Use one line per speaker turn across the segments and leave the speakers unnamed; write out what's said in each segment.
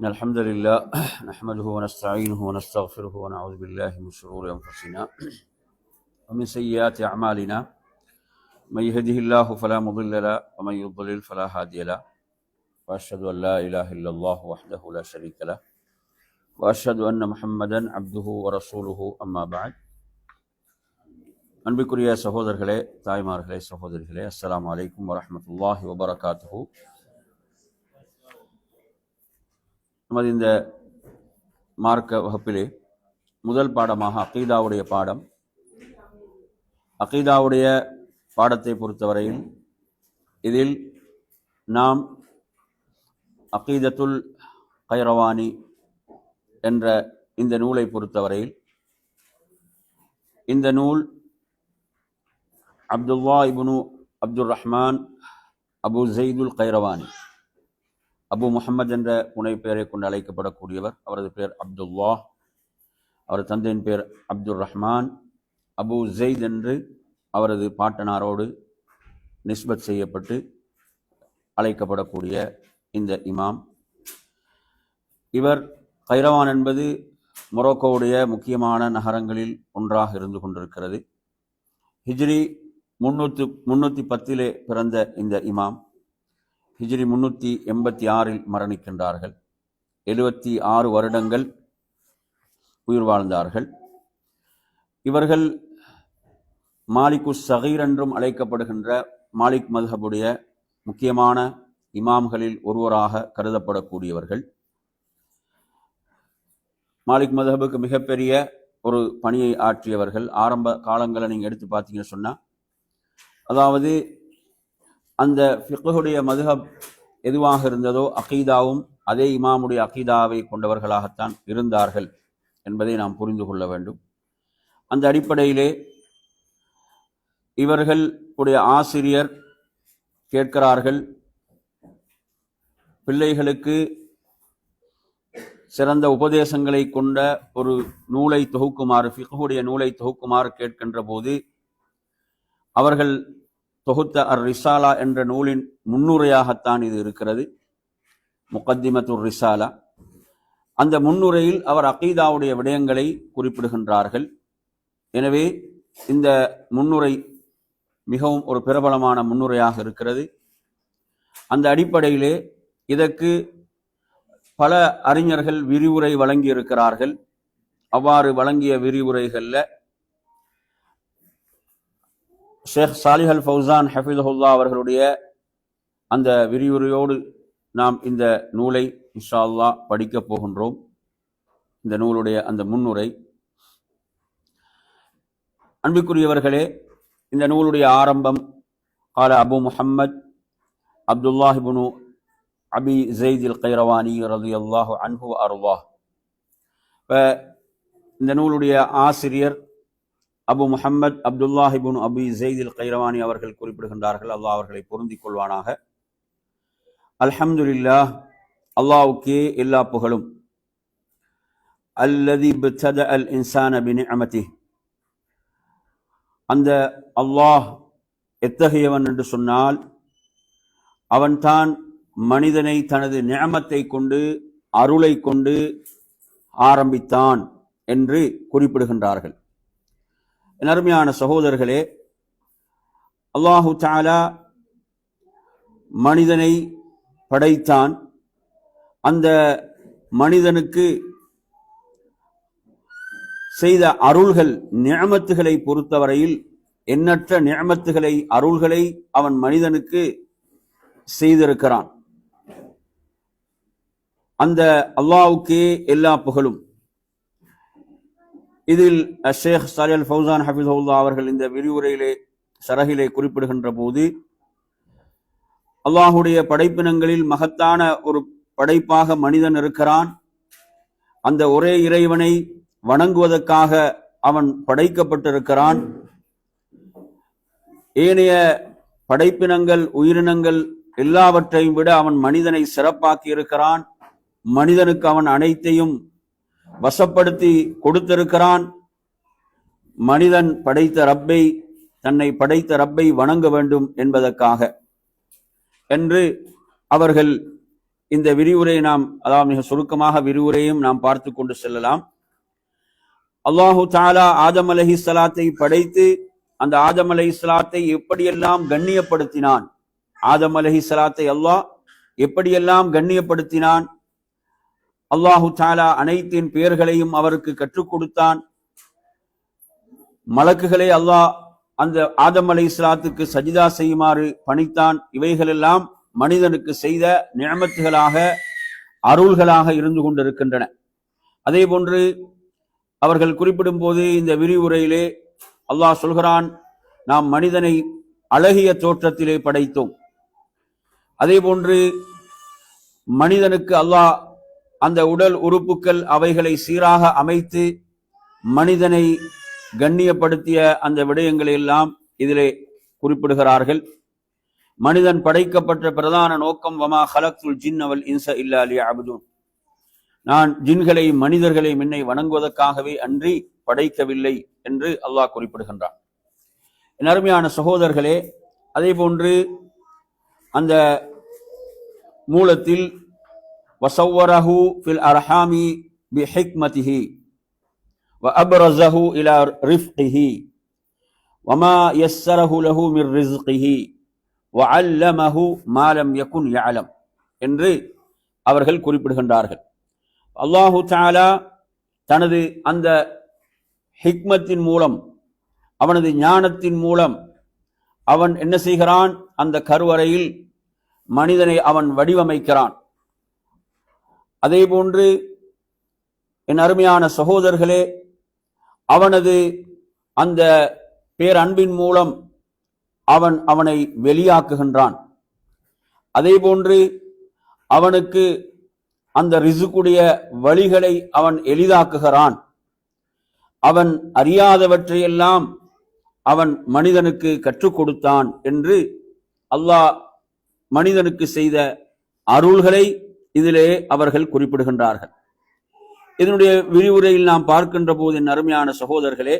إن الحمد لله نحمده ونستعينه ونستغفره ونعوذ بالله من شرور أنفسنا ومن سيئات أعمالنا. من يهده الله فلا مضل له ومن يضلل فلا هادي له. وأشهد أن لا إله إلا الله وحده لا شريك له. وأشهد أن محمدا عبده ورسوله. أما بعد. அன்பிற்குரிய سهودر தாய்மார்களே السلام عليكم ورحمة الله وبركاته. நமது இந்த மார்க்க வகுப்பிலே முதல் பாடமாக அகீதாவுடைய பாடம். அகீதாவுடைய பாடத்தை பொறுத்தவரையில் இதில் நாம் அகீதத்துல் கைரவானி என்ற இந்த நூலை பொறுத்தவரையில் இந்த நூல் அப்துல்லா இபுனு அப்துல் ரஹ்மான் அபு ஜெய்துல் கைரவானி. அபு முஹம்மது என்ற புனை பெயரை கொண்டு அழைக்கப்படக்கூடியவர். அவரது பெயர் அப்துல்லா அவரது தந்தையின் பெயர் அப்துல் ரஹ்மான். அபு ஜெயித் என்று அவரது பாட்டனாரோடு நிஸ்பத் செய்யப்பட்டு அழைக்கப்படக்கூடிய இந்த இமாம். இவர் கைரவான் என்பது மொரோக்கோவுடைய முக்கியமான நகரங்களில் ஒன்றாக இருந்து கொண்டிருக்கிறது. ஹிஜ்ரி முன்னூற்று முன்னூற்றி பத்திலே பிறந்த இந்த இமாம். ஹிஜ்ரி முன்னூற்றி எண்பத்தி ஆறில் மரணிக்கின்றார்கள். எழுபத்தி ஆறு வருடங்கள் உயிர் வாழ்ந்தார்கள். இவர்கள் மாலிக்கு சகீர் என்றும் அழைக்கப்படுகின்ற மாலிக் மதுஹபுடைய முக்கியமான இமாம்களில் ஒருவராக கருதப்படக்கூடியவர்கள். மாலிக் மதுஹபுக்கு மிகப்பெரிய ஒரு பணியை ஆற்றியவர்கள். ஆரம்ப காலங்களை நீங்கள் எடுத்து பார்த்தீங்கன்னு சொன்னால் அதாவது அந்த ஃபிக்குடைய மதுஹப் எதுவாக இருந்ததோ அகீதாவும் அதே இமாமுடைய அகீதாவை கொண்டவர்களாகத்தான் இருந்தார்கள் என்பதை நாம் புரிந்து கொள்ள வேண்டும். அந்த அடிப்படையிலே இவர்களுடைய ஆசிரியர் கேட்கிறார்கள் பிள்ளைகளுக்கு சிறந்த உபதேசங்களை கொண்ட ஒரு நூலை தொகுக்குமாறு ஃபிகுடைய நூலை தொகுக்குமாறு கேட்கின்ற போது அவர்கள் தொகுத்த அர் ரிசாலா என்ற நூலின் முன்னுரையாகத்தான் இது இருக்கிறது. முகத்திமத்துர் ரிசாலா. அந்த முன்னுரையில் அவர் அகீதாவுடைய விடயங்களை குறிப்பிடுகின்றார்கள். எனவே இந்த முன்னுரை மிகவும் ஒரு பிரபலமான முன்னுரையாக இருக்கிறது. அந்த அடிப்படையிலே இதற்கு பல அறிஞர்கள் விரிவுரை வழங்கி இருக்கிறார்கள் அவ்வாறு வழங்கிய விரிவுரைகளில் ஷேக் சாலிஹ் அல் ஃபவுசான் ஹஃபிதுல்லா அவர்களுடைய அந்த விரிவுரையோடு நாம் இந்த நூலை இன்ஷா அல்லா படிக்கப் போகின்றோம். இந்த நூலுடைய அந்த முன்னுரை. அன்பிற்குரியவர்களே இந்த நூலுடைய ஆரம்பம் கால அபு முஹம்மத் அப்துல்லாஹிபுனு அபி ஜெய்தில் கைரவானி ரது அல்லாஹு அன்ஹு அருவா இப்போ இந்த நூலுடைய ஆசிரியர் அபு முஹம்மத் அப்துல்லாஹிபுன் அபி ஜெய்தில் கைரவானி அவர்கள் குறிப்பிடுகின்றார்கள். அல்லாஹ் அவர்களை பொருந்திக் கொள்வானாக. அல்ஹம்துல்லா அல்லாவுக்கே எல்லா புகழும். அல்லதி பித்தத அல் இன்சான் அபின் அமதி அந்த அல்லாஹ் எத்தகையவன் என்று சொன்னால் அவன்தான் மனிதனை தனது நியமத்தை கொண்டு அருளை கொண்டு ஆரம்பித்தான் என்று குறிப்பிடுகின்றார்கள். அருமையான சகோதரர்களே அல்லாஹு தாலா மனிதனை படைத்தான். அந்த மனிதனுக்கு செய்த அருள்கள் நியமத்துகளை பொறுத்தவரையில் எண்ணற்ற நியமத்துகளை அருள்களை அவன் மனிதனுக்கு செய்திருக்கிறான். அந்த அல்லாவுக்கே எல்லா புகழும். இதில் ஷேக் சாலியல் ஃபௌசான் ஹஃபிதுல்லா அவர்கள் இந்த விரிவுரையிலே சரகிலே குறிப்பிடுகின்ற போது அல்லாஹுடைய படைப்பினங்களில் மகத்தான ஒரு படைப்பாக மனிதன் இருக்கிறான். அந்த ஒரே இறைவனை வணங்குவதற்காக அவன் படைக்கப்பட்டிருக்கிறான். ஏனைய படைப்பினங்கள் உயிரினங்கள் எல்லாவற்றையும் விட அவன் மனிதனை சிறப்பாக்கி இருக்கிறான் மனிதனுக்கு அவன் அனைத்தையும் வசப்படுத்தி கொடுத்திருக்கிறான். மனிதன் படைத்த ரப்பை தன்னை படைத்த ரப்பை வணங்க வேண்டும் என்பதற்காக. என்று அவர்கள் இந்த விரிவுரை நாம் அதாவது மிக சுருக்கமாக விரிவுரையும் நாம் பார்த்து கொண்டு செல்லலாம். அல்லாஹு தாலா ஆதம் அலஹி சலாத்தை படைத்து அந்த ஆதம் அலஹி சலாத்தை எப்படியெல்லாம் கண்ணியப்படுத்தினான்? ஆதம் அலஹி சலாத்தை அல்லாஹ் எப்படியெல்லாம் கண்ணியப்படுத்தினான்? அல்லாஹு தாலா அனைத்தின் பெயர்களையும் அவருக்கு கற்றுக் கொடுத்தான். மலக்குகளை அல்லாஹ் அந்த ஆதம் அலை இஸ்லாத்துக்கு சஜிதா செய்யுமாறு பணித்தான். இவைகளெல்லாம் மனிதனுக்கு செய்த நியமத்துகளாக அருள்களாக இருந்து கொண்டிருக்கின்றன. அதே போன்று அவர்கள் குறிப்பிடும் போது இந்த விரிவுரையிலே அல்லாஹ் சொல்கிறான் நாம் மனிதனை அழகிய தோற்றத்திலே படைத்தோம். அதே போன்று மனிதனுக்கு அல்லாஹ் அந்த உடல் உறுப்புகள் அவைகளை சீராக அமைத்து மனிதனை கண்ணியப்படுத்திய அந்த விடயங்களை எல்லாம் இதிலே குறிப்பிடுகிறார்கள். மனிதன் படைக்கப்பட்ட பிரதான நோக்கம் வமா ஹலக்துல் ஜின் அவல் இன்ச இல்லா அலி அபுதூன் நான் ஜின்களை மனிதர்களை மின்னை வணங்குவதற்காகவே அன்றி படைக்கவில்லை என்று அல்லாஹ் குறிப்பிடுகின்றான். என் அருமையான சகோதரர்களே அதே போன்று அந்த மூலத்தில் வசவ்வரஹு ஃபில் அர்ஹாமி பி ஹிக்மதிஹி வ அப்ரஸஹு இலா ரிஃப்ஹி வமா யஸ்ஸரஹு லஹு மிர் ரிஸ்கிஹி வ அல்லமஹு மாலம் யகுன் யஅலம் என்று அவர்கள் குறிப்பிடுகின்றார்கள். அல்லாஹு தாலா தனது அந்த ஹிக்மத்தின் மூலம் அவனது ஞானத்தின் மூலம் அவன் என்ன செய்கிறான்? அந்த கருவறையில் மனிதனை அவன் வடிவமைக்கிறான். அதே போன்று என் அருமையான சகோதரர்களே அவனது அந்த பேரன்பின் மூலம் அவன் அவனை வெளியாக்குகின்றான். அதே போன்று அவனுக்கு அந்த ரிசுக்குடைய வழிகளை அவன் எளிதாக்குகிறான். அவன் அறியாதவற்றையெல்லாம் அவன் மனிதனுக்கு கற்றுக் கொடுத்தான் என்று அல்லாஹ் மனிதனுக்கு செய்த அருள்களை இதிலே அவர்கள் குறிப்பிடுகின்றார்கள். இதனுடைய விரிவுரையில் நாம் பார்க்கின்ற போது என் அருமையான சகோதரர்களே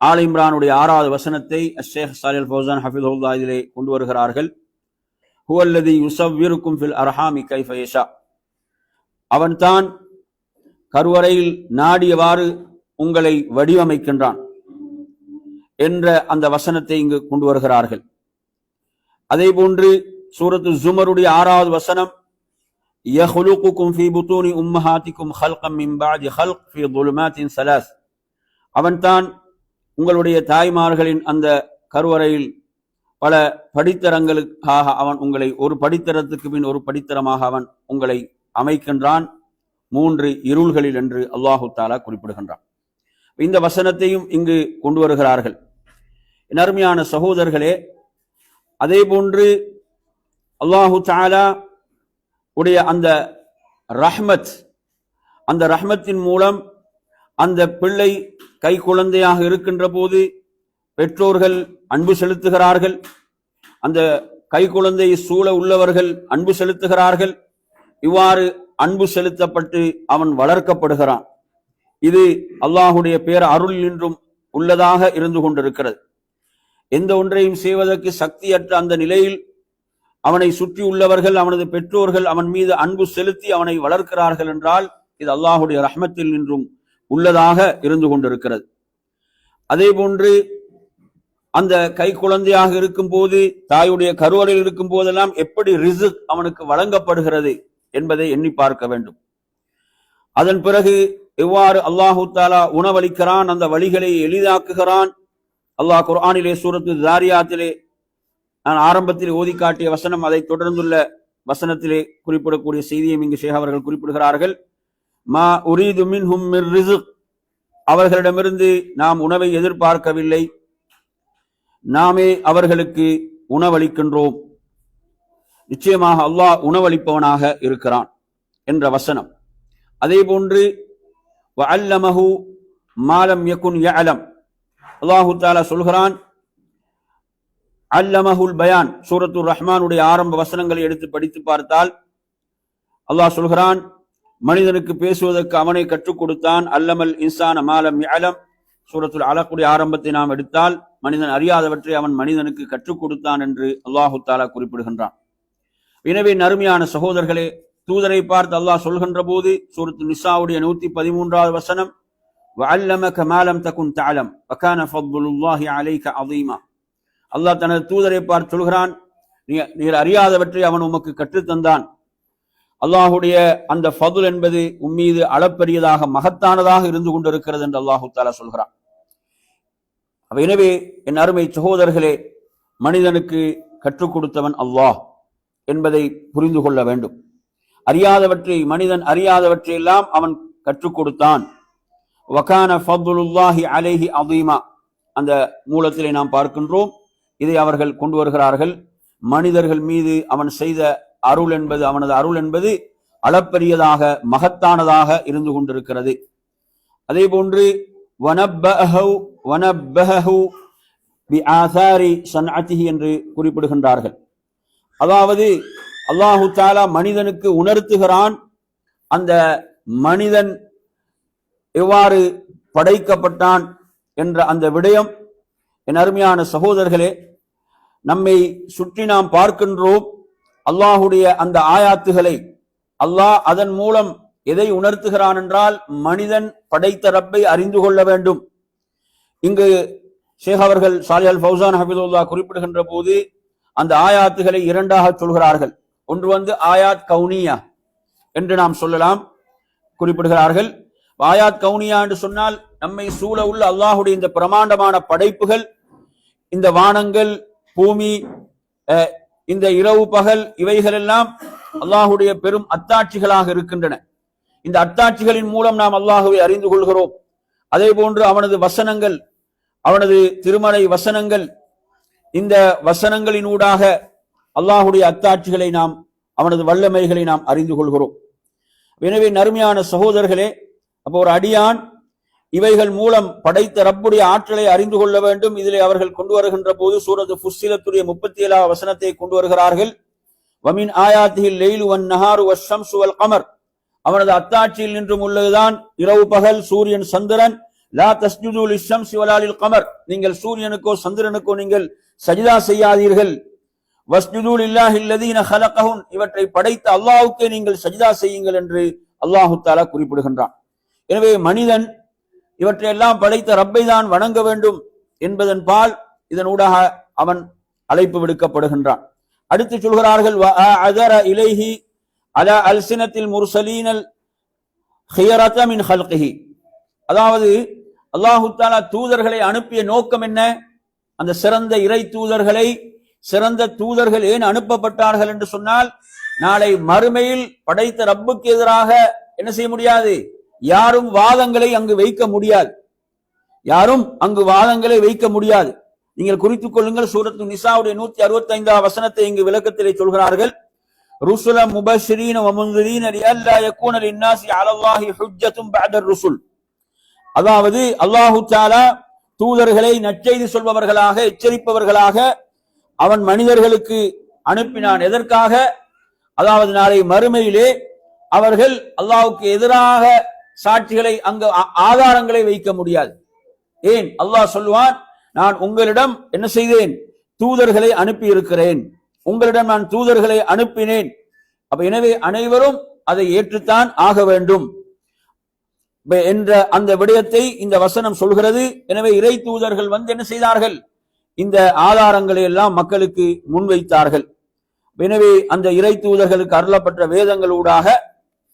ஆல் இம்ரானுடைய ஆறாவது வசனத்தை ஷேக் சாலில் ஃபௌசான் ஹஃபிதுல்லா இதிலே கொண்டு வருகிறார்கள். ஹுவல்லதி யுசவ்விருக்கும் ஃபில் அர்ஹாமி கைஃபயேஷா அவன்தான் கருவறையில் நாடியவாறு உங்களை வடிவமைக்கின்றான் என்ற அந்த வசனத்தை இங்கு கொண்டு வருகிறார்கள். அதே போன்று சூரத்து ஜுமருடைய ஆறாவது வசனம் யஹ்லுக்கும் ஃபி புத்தூனி உம்மஹாத்திக்கும் ஹல்கம் மிம்பாதி ஹல்க் ஃபி துலுமாத்தின் சலாஸ் அவன்தான் உங்களுடைய தாய்மார்களின் அந்த கருவறையில் பல படித்தரங்களுக்காக அவன் உங்களை ஒரு படித்தரத்துக்கு பின் ஒரு படித்தரமாக அவன் உங்களை அமைக்கின்றான். மூன்று இருள்களில் என்று அல்லாஹு தாலா குறிப்பிடுகின்றான். இந்த வசனத்தையும் இங்கு கொண்டு வருகிறார்கள். அருமையான சகோதரர்களே அதே போன்று அல்லாஹு தாலா உடைய அந்த ரஹ்மத் அந்த ரஹ்மத்தின் மூலம் அந்த பிள்ளை கை குழந்தையாக இருக்கின்ற போது பெற்றோர்கள் அன்பு செலுத்துகிறார்கள். அந்த கை குழந்தையை சூழ உள்ளவர்கள் அன்பு செலுத்துகிறார்கள். இவ்வாறு அன்பு செலுத்தப்பட்டு அவன் வளர்க்கப்படுகிறான். இது அல்லாஹுடைய பேர அருள் என்றும் உள்ளதாக இருந்து கொண்டிருக்கிறது. எந்த ஒன்றையும் செய்வதற்கு சக்தியற்ற அந்த நிலையில் அவனை சுற்றி உள்ளவர்கள் அவனது பெற்றோர்கள் அவன் மீது அன்பு செலுத்தி அவனை வளர்க்கிறார்கள் என்றால் இது அல்லாஹுடைய ரஹ்மத்தில் நின்றும் உள்ளதாக இருந்து கொண்டிருக்கிறது. அதே போன்று அந்த கை குழந்தையாக இருக்கும் போது தாயுடைய கருவறையில் இருக்கும் போதெல்லாம் எப்படி ரிசுக் அவனுக்கு வழங்கப்படுகிறது என்பதை எண்ணி பார்க்க வேண்டும். அதன் பிறகு எவ்வாறு அல்லாஹு தாலா உணவளிக்கிறான் அந்த வழிகளை எளிதாக்குகிறான்? அல்லாஹ் குர்ஆனிலே சூரத்து தாரியாத்திலே நான் ஆரம்பத்தில் ஓதி காட்டிய வசனம் அதை தொடர்ந்துள்ள வசனத்திலே குறிப்பிடக்கூடிய செய்தியை இங்கு ஷேக் அவர்கள் குறிப்பிடுகிறார்கள். மா உரீது மின் ஹும் அவர்களிடமிருந்து நாம் உணவை எதிர்பார்க்கவில்லை. நாமே அவர்களுக்கு உணவளிக்கின்றோம். நிச்சயமாக அல்லாஹ் உணவளிப்பவனாக இருக்கிறான் என்ற வசனம். அதே போன்று வஅல்லமஹு மாலம் யகுன் யஅலம். அல்லாஹு தாலா சொல்கிறான் அல்லமஹுல் பயான் சூரத்து ரஹ்மானுடைய ஆரம்ப வசனங்களை எடுத்து படித்து பார்த்தால் அல்லாஹ் சொல்கிறான் மனிதனுக்கு பேசுவதற்கு அவனை கற்றுக் கொடுத்தான் அல்லமல் இன்சான் அமாலம் அலம் சூரத்துல் அலக்குடைய ஆரம்பத்தை நாம் எடுத்தால் மனிதன் அறியாதவற்றை அவன் மனிதனுக்கு கற்றுக் கொடுத்தான் என்று அல்லாஹு தாலா குறிப்பிடுகின்றான். எனவே நறுமையான சகோதரர்களே தூதரை பார்த்து அல்லாஹ் சொல்கின்ற போது சூரத்து நிசாவுடைய நூத்தி பதிமூன்றாவது வசனம் வல்லம கமாலம் தகுன் தாலம் வக்கான ஃபத்லுல்லாஹி அலைக அதீமா அல்லாஹ் தனது தூதரை பார்த்து சொல்கிறான் நீ நீர் அறியாதவற்றை அவன் உமக்கு கற்றுத்தந்தான் அல்லாஹுடைய அந்த ஃபதுல் என்பது உம்மீது அளப்பெரியதாக மகத்தானதாக இருந்து கொண்டிருக்கிறது என்று அல்லாஹு தாலா சொல்கிறான். எனவே என் அருமை சகோதரர்களே மனிதனுக்கு கற்றுக் கொடுத்தவன் அல்லாஹ் என்பதை புரிந்து கொள்ள வேண்டும். அறியாதவற்றை மனிதன் அறியாதவற்றை எல்லாம் அவன் கற்றுக் கொடுத்தான். வகான ஃபதுலுல்லாஹி அலைஹி அதீமா அந்த மூலத்திலே நாம் பார்க்கின்றோம். இதை அவர்கள் கொண்டு வருகிறார்கள். மனிதர்கள் மீது அவன் செய்த அருள் என்பது அவனது அருள் என்பது அளப்பரியதாக மகத்தானதாக இருந்து கொண்டிருக்கிறது. அதே போன்று ஆசாரி என்று குறிப்பிடுகின்றார்கள். அதாவது அல்லாஹு தாலா மனிதனுக்கு உணர்த்துகிறான். அந்த மனிதன் எவ்வாறு படைக்கப்பட்டான் என்ற அந்த விடயம் என் அருமையான சகோதரர்களே நம்மை சுற்றி நாம் பார்க்கின்றோம் அல்லாஹுடைய அந்த ஆயாத்துகளை. அல்லாஹ் அதன் மூலம் எதை உணர்த்துகிறான் என்றால் மனிதன் படைத்த ரப்பை அறிந்து கொள்ள வேண்டும். இங்கு ஷேக் அவர்கள் சாலியால் ஃபவுசான் ஹபீதுல்லா குறிப்பிடுகின்ற போது அந்த ஆயாத்துகளை இரண்டாக சொல்கிறார்கள். ஒன்று வந்து ஆயாத் கவுனியா என்று நாம் சொல்லலாம் குறிப்பிடுகிறார்கள். ஆயாத் கவுனியா என்று சொன்னால் நம்மை சூழ உள்ள அல்லாஹுடைய இந்த பிரமாண்டமான படைப்புகள் இந்த வானங்கள் பூமி இந்த இரவு பகல் இவைகள் எல்லாம் அல்லாஹுடைய பெரும் அத்தாட்சிகளாக இருக்கின்றன. இந்த அத்தாட்சிகளின் மூலம் நாம் அல்லாஹுவை அறிந்து கொள்கிறோம். அதே போன்று அவனது வசனங்கள் அவனது திருமறை வசனங்கள் இந்த வசனங்களினூடாக அல்லாஹுடைய அத்தாட்சிகளை நாம் அவனது வல்லமைகளை நாம் அறிந்து கொள்கிறோம். எனவே நறுமையான சகோதரர்களே அப்போ ஒரு அடியான் இவைகள் மூலம் படைத்த ரப்புடைய ஆற்றலை அறிந்து கொள்ள வேண்டும். இதிலே அவர்கள் கொண்டு வருகின்ற போது சூரது ஃபுஸ்ஸிலத்துடைய முப்பத்தி ஏழாவது வசனத்தை கொண்டு வருகிறார்கள். வமின் ஆயாத்தியில் லெய்லு வன் நஹாரு வஷம் சுவல் கமர் அவனது அத்தாட்சியில் நின்றும் உள்ளதுதான். இரவு பகல் சூரியன் சந்திரன். லா தஸ்ஜுதுல் இஷம் சிவலாலில் கமர் நீங்கள் சூரியனுக்கோ சந்திரனுக்கோ நீங்கள் சஜிதா செய்யாதீர்கள். வஸ்ஜுதுல் இல்லாஹ் இல்லதீன ஹலகஹுன். இவற்றை படைத்த அல்லாஹுக்கே நீங்கள் சஜிதா செய்யுங்கள் என்று அல்லாஹு தாலா குறிப்பிடுகின்றான். எனவே மனிதன் இவற்றையெல்லாம் படைத்த ரப்பை தான் வணங்க வேண்டும் என்பதன் பால் இதனூடாக அவன் அழைப்பு விடுக்கப்படுகின்றான். அடுத்து சொல்கிறார்கள் அதர இலைஹி அல அல்சினத்தில் முர்சலீனல் ஹியரத மின் ஹல்கிஹி. அதாவது அல்லாஹு தாலா தூதர்களை அனுப்பிய நோக்கம் என்ன? அந்த சிறந்த இறை தூதர்களை சிறந்த தூதர்கள் ஏன் அனுப்பப்பட்டார்கள் என்று சொன்னால் நாளை மறுமையில் படைத்த ரப்புக்கு எதிராக என்ன செய்ய முடியாது? யாரும் வாதங்களை அங்கு வைக்க முடியாது. யாரும் அங்கு வாதங்களை வைக்க முடியாது. நீங்கள் குறித்துக் கொள்ளுங்கள் சூரத்து நிசாவுடைய நூத்தி அறுபத்தி ஐந்தாம் வசனத்தை இங்கு விளக்கத்திலே சொல்கிறார்கள். ருசுல முபஸ்ரீன வமுந்திரீன லியல்லா யக்கூன லின்னாசி அலல்லாஹி ஹுஜ்ஜத்தும் பஅத ருசுல். அதாவது அல்லாஹு தாலா தூதர்களை நற்செய்தி சொல்பவர்களாக எச்சரிப்பவர்களாக அவன் மனிதர்களுக்கு அனுப்பினான். எதற்காக? அதாவது நாளை மறுமையிலே அவர்கள் அல்லாவுக்கு எதிராக சாட்சிகளை அங்கு ஆ- ஆதாரங்களை வைக்க முடியாது. ஏன்? அல்லாஹ் சொல்லுவான் நான் உங்களிடம் என்ன செய்தேன்? தூதர்களை அனுப்பி இருக்கிறேன் உங்களிடம் நான் தூதர்களை அனுப்பினேன். அப்ப எனவே அனைவரும் அதை ஏற்றுத்தான் ஆக வேண்டும். என்ற அந்த விடயத்தை இந்த வசனம் சொல்கிறது. எனவே இறை தூதர்கள் வந்து என்ன செய்தார்கள்? இந்த ஆதாரங்களை எல்லாம் மக்களுக்கு முன்வைத்தார்கள். எனவே அந்த இறை தூதர்களுக்கு அருளப்பட்ட வேதங்களூடாக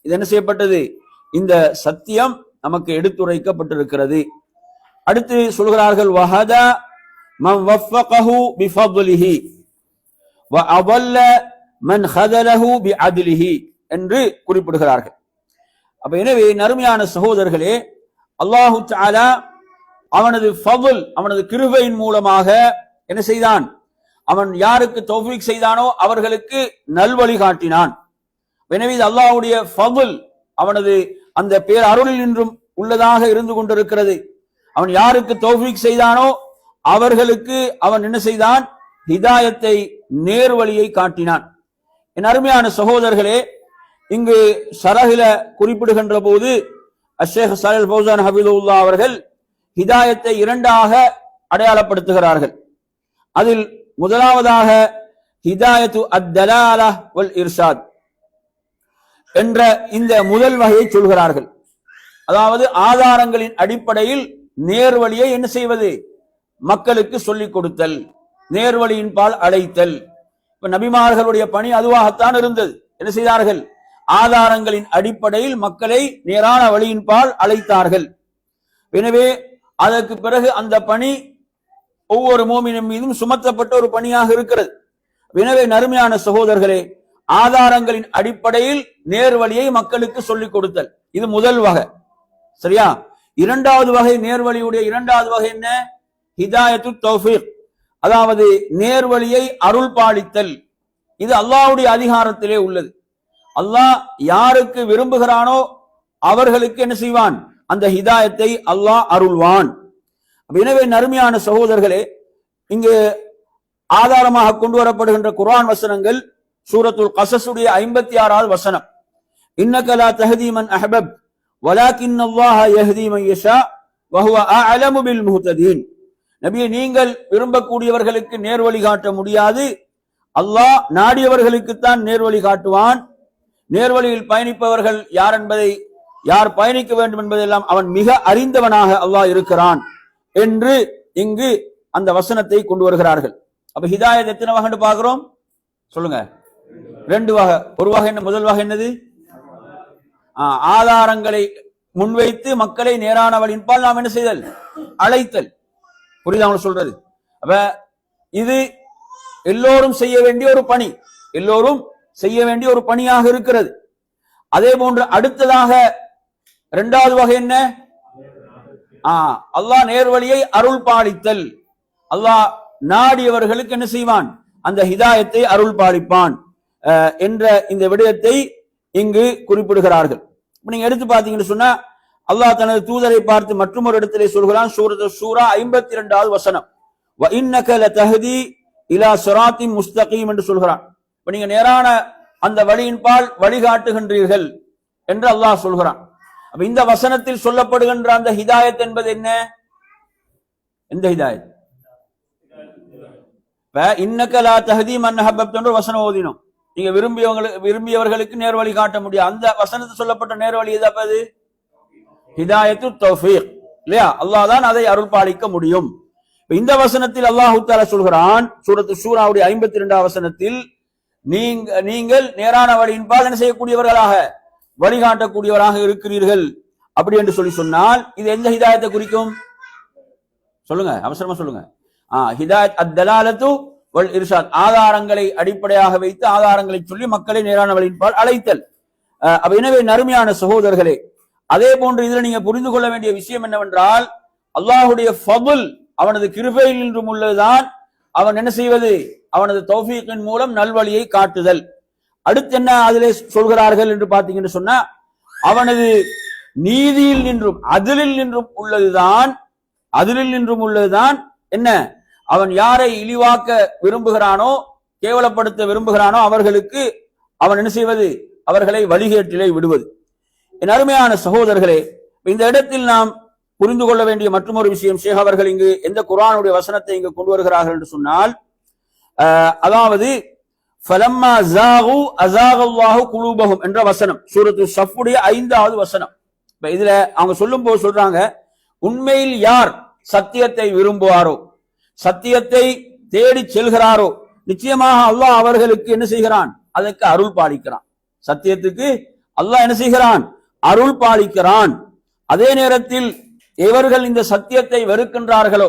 இது என்ன செய்யப்பட்டது? இந்த சத்தியம் நமக்கு எடுத்துரைக்கப்பட்டிருக்கிறது. அடுத்து சொல்கிறார்கள் வஹதா மன் வஃபகஹு பிஃபதுலிஹி வ அவல்ல மன் ஹதலஹு பி அதுலிஹி என்று குறிப்பிடுகிறார்கள். அப்ப எனவே நருமையான சகோதரர்களே அல்லாஹு தாலா அவனது ஃபவுல் அவனது கிருபையின் மூலமாக என்ன செய்தான்? அவன் யாருக்கு தௌஃபீக் செய்தானோ அவர்களுக்கு நல்வழி காட்டினான். எனவே இது அல்லாஹுடைய ஃபவுல் அவனது அந்த பேர் அருளில் நின்றும் உள்ளதாக இருந்து கொண்டிருக்கிறது. அவன் யாருக்கு தௌஃபிக் செய்தானோ அவர்களுக்கு அவன் என்ன செய்தான்? ஹிதாயத்தை நேர்வழியை காட்டினான். என் அருமையான சகோதரர்களே இங்கு சரகில குறிப்பிடுகின்ற போது அஷேக் சலல் பௌசான் ஹபீதுல்லா அவர்கள் ஹிதாயத்தை இரண்டாக அடையாளப்படுத்துகிறார்கள். அதில் முதலாவதாக ஹிதாயத்து அத்தலாலா வல் இர்ஷாத் என்ற இந்த முதல் வகையை சொல்கிறார்கள். அதாவது ஆதாரங்களின் அடிப்படையில் நேர்வழியை என்ன செய்வது? மக்களுக்கு சொல்லிக் கொடுத்தல் நேர்வழியின் பால் அழைத்தல். இப்ப நபிமார்களுடைய பணி அதுவாகத்தான் இருந்தது. என்ன செய்தார்கள்? ஆதாரங்களின் அடிப்படையில் மக்களை நேரான வழியின் பால் அழைத்தார்கள். எனவே அதற்கு பிறகு அந்த பணி ஒவ்வொரு மோமினும் மீதும் சுமத்தப்பட்ட ஒரு பணியாக இருக்கிறது. எனவே நறுமையான சகோதரர்களே ஆதாரங்களின் அடிப்படையில் நேர்வழியை மக்களுக்கு சொல்லிக் கொடுத்தல். இது முதல் வகை. சரியா? இரண்டாவது வகை நேர்வழியுடைய இரண்டாவது வகை என்ன? ஹிதாயத்து தௌஃபீக். அதாவது நேர்வழியை அருள் பாலித்தல். இது அல்லாஹ்வுடைய அதிகாரத்திலே உள்ளது. அல்லாஹ் யாருக்கு விரும்புகிறானோ அவர்களுக்கு என்ன செய்வான்? அந்த ஹிதாயத்தை அல்லாஹ் அருள்வான். எனவே நறுமையான சகோதரர்களே இங்கு ஆதாரமாக கொண்டு வரப்படுகின்ற குர்ஆன் வசனங்கள் சூரத்துல் கசசுடைய ஐம்பத்தி ஆறாவது வசனம் இன்னகலா தஹதீமன் அஹபப் வலாக்கின் அல்லாஹ யஹதீமன் யஷா வஹுவ அஅலமு பில் முஹ்ததீன். நபியை நீங்கள் விரும்பக்கூடியவர்களுக்கு நேர்வழி காட்ட முடியாது. அல்லாஹ் நாடியவர்களுக்குத்தான் நேர்வழி காட்டுவான். நேர்வழியில் பயணிப்பவர்கள் யார் என்பதை யார் பயணிக்க வேண்டும் என்பதெல்லாம் அவன் மிக அறிந்தவனாக அல்லாஹ் இருக்கிறான் என்று இங்கு அந்த வசனத்தை கொண்டு வருகிறார்கள். அப்ப ஹிதாயத் எத்தனை வகைன்னு பார்க்கிறோம்? சொல்லுங்க. ரெண்டு வகை. ஒரு வகை என்ன? முதல் வகை என்னது? ஆதாரங்களை முன்வைத்து மக்களை நேரான வழியின்பால் நாம் என்ன செய்தல்? அழைத்தல். புரியுதா அவங்க சொல்றது? அப்ப இது எல்லோரும் செய்ய வேண்டிய ஒரு பணி. எல்லோரும் செய்ய வேண்டிய ஒரு பணியாக இருக்கிறது. அதே போன்று அடுத்ததாக இரண்டாவது வகை என்ன? ஆ அல்லாஹ் நேர்வழியை அருள் பாலித்தல். அல்லாஹ் நாடியவர்களுக்கு என்ன செய்வான்? அந்த ஹிதாயத்தை அருள் பாலிப்பான். என்ற இந்த விடயத்தை இங்கு குறிப்பிடுகிறார்கள். இப்ப நீங்க எடுத்து பார்த்தீங்கன்னு சொன்னா அல்லாஹ் தனது தூதரை பார்த்து மற்றும் ஒரு இடத்திலே சொல்கிறான் சூரத் சூரா ஐம்பத்தி இரண்டாவது வசனம். வ இன்னக இலா சிராத்தின் முஸ்தகீம் என்று சொல்கிறான். இப்ப நீங்க நேரான அந்த வழியின்பால் வழிகாட்டுகின்றீர்கள் என்று அல்லாஹ் சொல்கிறான். அப்ப இந்த வசனத்தில் சொல்லப்படுகின்ற அந்த ஹிதாயத் என்பது என்ன? எந்த ஹிதாயத்? இப்ப இன்னக்கலா தஹதி மன்னஹபத் என்று வசனம் ஓதினோம். நீங்க விரும்பியவங்களுக்கு விரும்பியவர்களுக்கு நேர்வழி காட்ட முடியும். அந்த வசனத்தில் சொல்லப்பட்ட நேர்வழி எது அப்ப அது? ஹிதாயத்து தௌஃபீக். இல்லையா? அல்லாஹ் தான் அதை அருள் பாலிக்க முடியும் இந்த வசனத்தில் அல்லாஹு தாலா சொல்கிறான் சூரத்து சூராவுடைய ஐம்பத்தி இரண்டாம் வசனத்தில் நீங்க நீங்கள் நேரான வழியின் பாதனை செய்யக்கூடியவர்களாக? வழிகாட்டக்கூடியவராக இருக்கிறீர்கள். அப்படி என்று சொல்லி சொன்னால் இது எந்த ஹிதாயத்தை குறிக்கும்? சொல்லுங்க அவசரமா சொல்லுங்க. ஆஹ் ஹிதாயத் அத்தலாலத்து வல் இர்ஷாத். ஆதாரங்களை அடிப்படையாக வைத்து ஆதாரங்களை சொல்லி மக்களை நேரான வழியின்பால் அழைத்தல். அஹ், அப்ப எனவே நறுமையான சகோதரர்களே அதே போன்று இதுல நீங்க புரிந்து கொள்ள வேண்டிய விஷயம் என்னவென்றால் அல்லாஹுடைய ஃபபுல் அவனது கிருபையில் நின்றும் உள்ளதுதான். அவன் என்ன செய்வது? அவனது தௌஃபீக்கின் மூலம் நல்வழியை காட்டுதல். அடுத்து என்ன அதிலே சொல்கிறார்கள் என்று பார்த்தீங்கன்னு சொன்னா அவனது நீதியில் நின்றும் அதிலில் நின்றும் உள்ளதுதான் அதிலில் நின்றும் உள்ளதுதான் என்ன? அவன் யாரை இழிவாக்க விரும்புகிறானோ கேவலப்படுத்த விரும்புகிறானோ அவர்களுக்கு அவன் என்ன செய்வது? அவர்களை வழிகேட்டிலே விடுவது. என் அருமையான சகோதரர்களே இந்த இடத்தில் நாம் புரிந்து கொள்ள வேண்டிய மற்றொரு விஷயம் ஷேக் அவர்கள் இங்கு எந்த குரானுடைய வசனத்தை இங்கு கொண்டு வருகிறார்கள் என்று சொன்னால் அதாவது ஃபலம்மா ஜாகு அஸாகல்லாஹு குலூபஹும் என்ற வசனம் சூரத்து ஸஃப்புடைய ஐந்தாவது வசனம். இப்ப இதுல அவங்க சொல்லும் போது சொல்றாங்க உண்மையில் யார் சத்தியத்தை விரும்புவாரோ? சத்தியத்தை தேடி செல்கிறாரோ நிச்சயமாக அல்லாஹ் அவர்களுக்கு என்ன செய்கிறான்? அதற்கு அருள் பாலிக்கிறான். சத்தியத்துக்கு அல்லாஹ் என்ன செய்கிறான்? அருள் பாலிக்கிறான். அதே நேரத்தில் எவர்கள் இந்த சத்தியத்தை வெறுக்கின்றார்களோ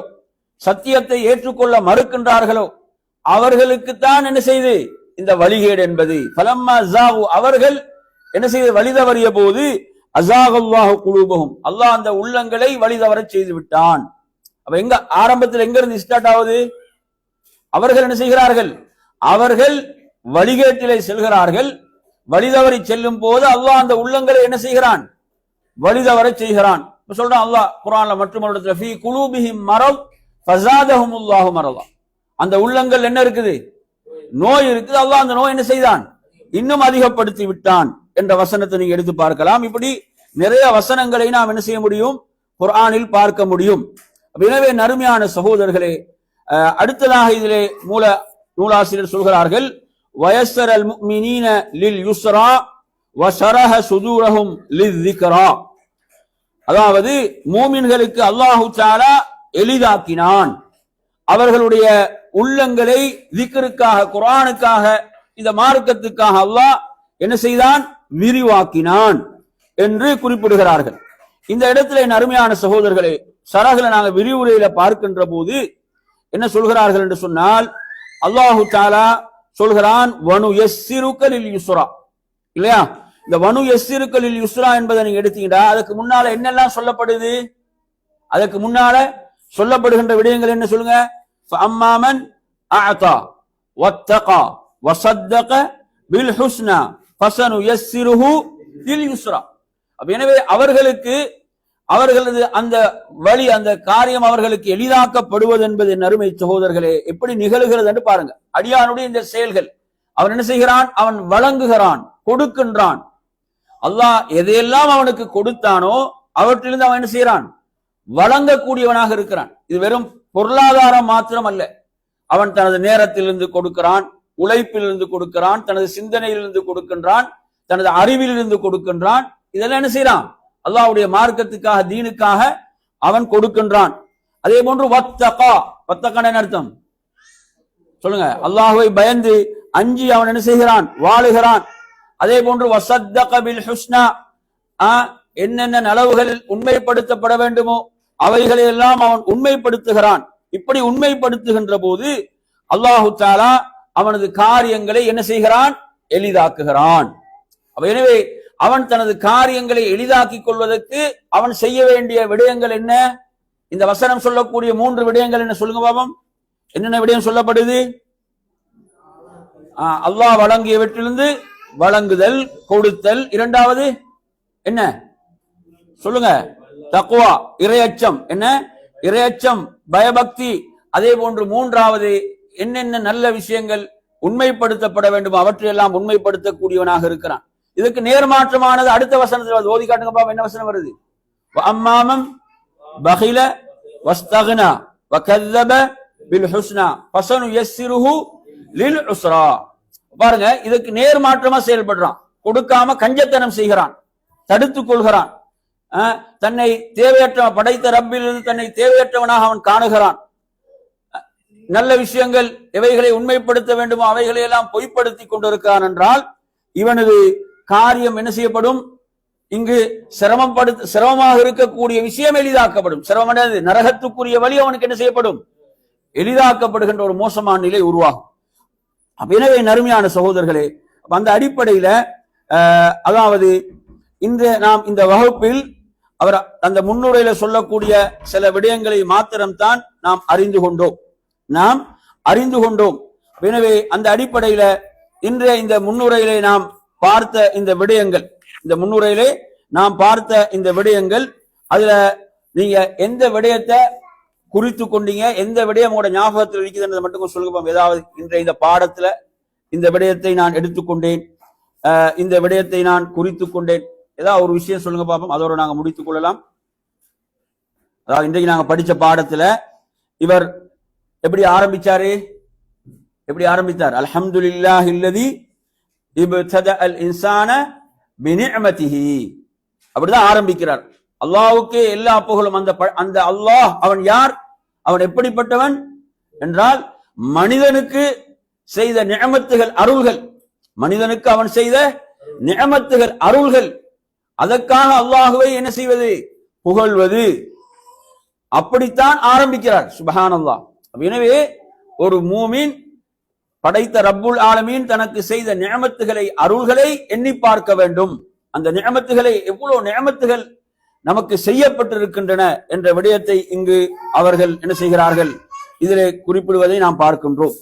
சத்தியத்தை ஏற்றுக்கொள்ள மறுக்கின்றார்களோ அவர்களுக்குத்தான் என்ன செய்து? இந்த வழிகேடு என்பது. பலம்மா ஜாவு அவர்கள் என்ன செய்து? வழி தவறிய போது அசாகல்லாஹு குழுபகும் அல்லாஹ் அந்த உள்ளங்களை வழிதவரச் செய்து விட்டான். அப்ப எங்க ஆரம்பத்தில் எங்க இருந்து ஸ்டார்ட் ஆகுது? அவர்கள் என்ன செய்கிறார்கள்? அவர்கள் வழிகேட்டிலே செல்கிறார்கள். வழிதவறி செல்லும் போது அல்லாஹ் அந்த உள்ளங்களை என்ன செய்கிறான்? வழிதவரை செய்கிறான். இப்ப சொல்றான் அல்லாஹ் குரான்ல மற்றும் இடத்துல ஃபி குலூபிஹிம் மரத் ஃபஸாதஹுமுல்லாஹு மரதா அந்த உள்ளங்கள் என்ன இருக்குது? நோய் இருக்குது. அல்லாஹ் அந்த நோய் என்ன செய்தான்? இன்னும் அதிகப்படுத்தி விட்டான் என்ற வசனத்தை நீங்க எடுத்து பார்க்கலாம். இப்படி நிறைய வசனங்களை நாம் என்ன செய்ய முடியும்? குரானில் பார்க்க முடியும். எனவே நறுமையான சகோதரர்களே அடுத்ததாக இதிலே மூல நூலாசிரியர் சொல்கிறார்கள் வயசரல் முஃமினீன லில் யுஸ்ரா வசரஹ சுதூரஹும் லிذிக்ரா அதாவது மூமின்களுக்கு அல்லாஹு தாலா எளிதாக்கினான். அவர்களுடைய உள்ளங்களை திக்கருக்காக குரானுக்காக இந்த மார்க்கத்துக்காக அல்லாஹ் என்ன செய்தான்? விரிவாக்கினான் என்று குறிப்பிடுகிறார்கள். இந்த இடத்துல என் அருமையான சகோதரர்களே சரகுல நாங்கள் விரிவுரையில பார்க்கின்ற போது என்ன சொல்கிறார்கள் என்று சொன்னால் அல்லாஹு தாலா சொல்கிறான் வனு எஸ்ஸிருக்கலில் யுஸ்ரா. இல்லையா? இந்த வனு எஸ்ஸிருக்கலில் யுஸ்ரா என்பதை நீங்க எடுத்தீங்கன்னா அதுக்கு முன்னால என்னெல்லாம் சொல்லப்படுது? அதுக்கு முன்னால சொல்லப்படுகின்ற விடயங்கள் என்ன சொல்லுங்க? அம்மாமன் அஅதா வத்தகா வசத்தக பில் ஹுஸ்னா ஃபசனு யஸ்ஸிருஹு தில் யுஸ்ரா. அப்ப எனவே அவர்களுக்கு அவர்களது அந்த வழி அந்த காரியம் அவர்களுக்கு எளிதாக்கப்படுவது என்பது அருமை சகோதரர்களே எப்படி நிகழுகிறது என்று பாருங்க. அடியானுடைய இந்த செயல்கள் அவன் என்ன செய்கிறான்? அவன் வழங்குகிறான் கொடுக்கின்றான். அல்லாஹ் எதையெல்லாம் அவனுக்கு கொடுத்தானோ அவற்றிலிருந்து அவன் என்ன செய்யறான் வழங்கக்கூடியவனாக இருக்கிறான். இது வெறும் பொருளாதாரம் மாத்திரம் அல்ல அவன் தனது நேரத்திலிருந்து கொடுக்கிறான் உழைப்பிலிருந்து கொடுக்கிறான் தனது சிந்தனையிலிருந்து கொடுக்கின்றான் தனது அறிவிலிருந்து கொடுக்கின்றான். இதெல்லாம் என்ன செய்யறான் அல்லாவுடைய மார்க்கத்துக்காக தீனுக்காக அவன் கொடுக்கின்றான். அதே போன்று வத்தகா. வத்தகான அர்த்தம்? சொல்லுங்க. அல்லாஹுவை பயந்து அஞ்சி அவன் என்ன செய்கிறான்? வாழுகிறான். அதே போன்று வசத்தகபில் ஹுஸ்னா. என்னென்ன நலவுகள் உண்மைப்படுத்தப்பட வேண்டுமோ அவைகளை எல்லாம் அவன் உண்மைப்படுத்துகிறான். இப்படி உண்மைப்படுத்துகின்ற போது அல்லாஹு தாலா அவனது காரியங்களை என்ன செய்கிறான்? எளிதாக்குகிறான். எனவே அவன் தனது காரியங்களை எளிதாக்கிக் கொள்வதற்கு அவன் செய்ய வேண்டிய விடயங்கள் என்ன? இந்த வசனம் சொல்லக்கூடிய மூன்று விடயங்கள் என்ன சொல்லுங்க பாபம். என்னென்ன விடயம் சொல்லப்படுது? அல்லாஹ் வழங்கியவற்றிலிருந்து வழங்குதல் கொடுத்தல். இரண்டாவது என்ன? சொல்லுங்க. தக்குவா இரையச்சம். என்ன? இரையச்சம் பயபக்தி. அதே போன்று மூன்றாவது என்னென்ன நல்ல விஷயங்கள் உண்மைப்படுத்தப்பட வேண்டும் அவற்றையெல்லாம் உண்மைப்படுத்தக்கூடியவனாக இருக்கிறான். இதுக்கு நேர்மாற்றமானது அடுத்த வசனத்தில் வருது. ஓதி காட்டுங்க பாப்பா என்ன வசனம் வருது? அம்மாமம் பகில வஸ்தகனா வகல்லப பில் ஹுஸ்னா பசனு யஸ்ஸிருஹு லில் உஸ்ரா பாருங்க இதுக்கு நேர்மாற்றமா செயல்படுறான். கொடுக்காம கஞ்சத்தனம் செய்கிறான். தடுத்துக் கொள்கிறான். தன்னை தேவையற்ற படைத்த ரப்பிலிருந்து தன்னை தேவையற்றவனாக அவன் காணுகிறான். நல்ல விஷயங்கள் எவைகளை உண்மைப்படுத்த வேண்டுமோ அவைகளை எல்லாம் பொய்ப்படுத்தி கொண்டிருக்கிறான் என்றால் இவனது காரியம் என்ன செய்யப்படும்? இங்கு சிரமப்படுத்த சிரமமாக இருக்கக்கூடிய விஷயம் எளிதாக்கப்படும். சிரமம் நரகத்துக்குரிய வழி அவனுக்கு என்ன செய்யப்படும்? எளிதாக்கப்படுகின்ற ஒரு மோசமான நிலை உருவாகும். எனவே நறுமையான சகோதரர்களே அந்த அடிப்படையில அதாவது இந்த நாம் இந்த வகுப்பில் அவர் அந்த முன்னுரையில சொல்லக்கூடிய சில விடயங்களை மாத்திரம்தான் நாம் அறிந்து கொண்டோம். நாம் அறிந்து கொண்டோம். எனவே அந்த அடிப்படையில இன்றைய இந்த முன்னுரையிலே நாம் பார்த்த இந்த விடயங்கள். இந்த முன்னுரையிலே நாம் பார்த்த இந்த விடயங்கள். அதுல நீங்க எந்த விடயத்தை குறித்து கொண்டீங்க எந்த விடயம் உங்களோட ஞாபகத்தில் இருக்குதுன்றதை மட்டும் சொல்லுங்க ஏதாவது இன்றைய இந்த பாடத்துல இந்த விடயத்தை நான் எடுத்துக்கொண்டேன் இந்த விடயத்தை நான் குறித்து கொண்டேன். ஏதாவது ஒரு விஷயம் சொல்லுங்க பார்ப்போம் அதோட நாங்க முடித்துக் கொள்ளலாம். அதாவது இன்றைக்கு நாங்க படிச்ச பாடத்துல இவர் எப்படி ஆரம்பிச்சாரு? எப்படி ஆரம்பித்தார்? அல்ஹம்துலில்லாஹ் இல்லதி இப்தத அல் இன்சான பினிஅமதிஹி. அப்படிதான் ஆரம்பிக்கிறார். அல்லாவுக்கு எல்லா புகழும் அந்த ப- அந்த அல்லாஹ் அவன் யார்? அவன் எப்படிப்பட்டவன்? என்றால் மனிதனுக்கு செய்த நியமத்துகள் அருள்கள். மனிதனுக்கு அவன் செய்த நியமத்துகள் அருள்கள். அதற்காக அல்லாஹுவை என்ன செய்வது? புகழ்வது. அப்படித்தான் ஆரம்பிக்கிறார். சுபஹான் அல்லாஹ் எனவே ஒரு மூமின் படைத்த ரப்புல் ஆலமீன் தனக்கு செய்த நியமத்துகளை அருள்களை எண்ணி பார்க்க வேண்டும். அந்த நியமத்துகளை எவ்வளவு நியமத்துகள் நமக்கு செய்யப்பட்டிருக்கின்றன என்ற விடயத்தை இங்கு அவர்கள் என்ன செய்கிறார்கள்? இதிலே குறிப்பிடுவதை நாம் பார்க்கின்றோம்.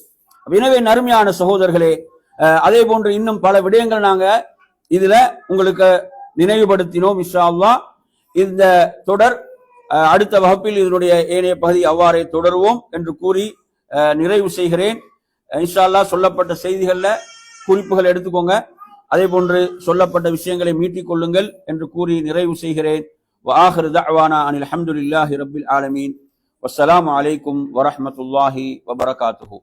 எனவே நருமையான சகோதரர்களே அதே போன்று இன்னும் பல விடயங்கள் நாங்க இதுல உங்களுக்கு நினைவுபடுத்தினோம் இன்ஷா இந்த தொடர் அடுத்த வகுப்பில் இதனுடைய ஏனைய பகுதி அவ்வாறே தொடருவோம் என்று கூறி அஹ், நிறைவு செய்கிறேன். இன்ஷால்லா சொல்லப்பட்ட செய்திகளில் குறிப்புகள் எடுத்துக்கோங்க. அதே போன்று சொல்லப்பட்ட விஷயங்களை மீட்டிக் கொள்ளுங்கள் என்று கூறி நிறைவு செய்கிறேன். வாஹர் தவானா அனில் அஹமதுல்லாஹி ரபில் ஆலமீன். வசலாம் அலைக்கும் வரஹமத்துல்லாஹி வபரகாத்துஹூ.